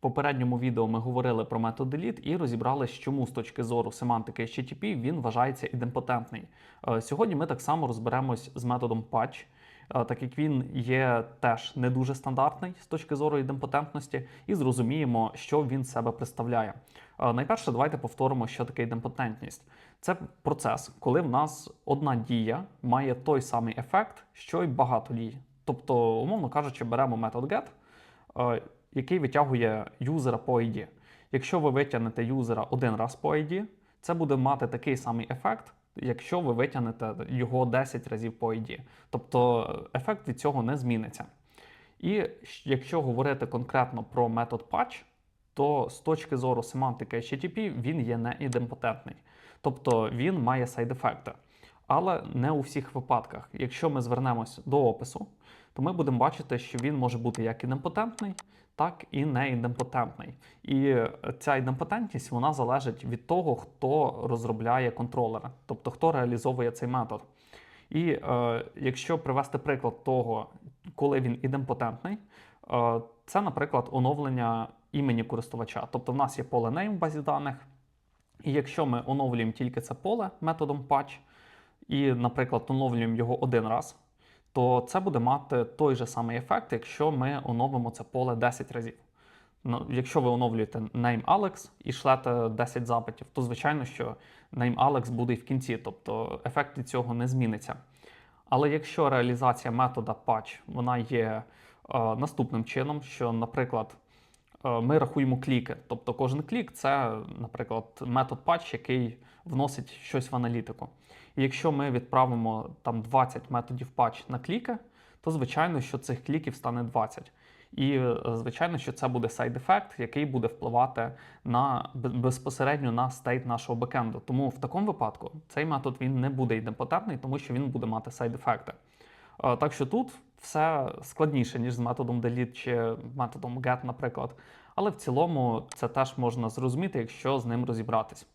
попередньому відео ми говорили про метод delete і розібрались, чому з точки зору семантики HTTP він вважається ідемпотентний. Е, Сьогодні ми так само розберемось з методом patch, е, так як він є теж не дуже стандартний з точки зору ідемпотентності, і зрозуміємо, що він себе представляє. Е, Найперше, давайте повторимо, що таке ідемпотентність. Це процес, коли в нас одна дія має той самий ефект, що й багато дій. Тобто, умовно кажучи, беремо метод get, який витягує юзера по ID. Якщо ви витягнете юзера один раз по ID, це буде мати такий самий ефект, якщо ви витягнете його 10 разів по ID. Тобто е, ефект від цього не зміниться. І якщо говорити конкретно про метод patch, то з точки зору семантики HTTP він є не ідемпотентний. Тобто він має сайд-ефекти. Але не у всіх випадках. Якщо ми звернемось до опису, то ми будемо бачити, що він може бути як ідемпотентний, так і не ідемпотентний. І е, ця ідемпотентність вона залежить від того, хто розробляє контролери, тобто хто реалізовує цей метод. І е, якщо привести приклад того, коли він ідемпотентний, е, це, наприклад, оновлення імені користувача. Тобто в нас є поле name в базі даних, і якщо ми оновлюємо тільки це поле методом patch, і, наприклад, оновлюємо його один раз, то це буде мати той же самий ефект, якщо ми оновимо це поле 10 разів. Ну, якщо ви оновлюєте name Alex і шлете 10 запитів, то звичайно, що name Alex буде і в кінці, тобто ефект від цього не зміниться. Але якщо реалізація метода patch вона є е, наступним чином, що, наприклад, ми рахуємо кліки. Тобто кожен клік це, наприклад, метод patch, який вносить щось в аналітику. І якщо ми відправимо там 20 методів patch на кліки, то звичайно, що цих кліків стане 20. І е, звичайно, що це буде сайд-ефект, який буде впливати на безпосередньо на стейт нашого бекенду. Тому в такому випадку цей метод він не буде ідемпотентний, тому що він буде мати сайд-ефекти. Е, Так що тут все складніше, ніж з методом delete чи методом get, наприклад. Але в цілому це теж можна зрозуміти, якщо з ним розібратись.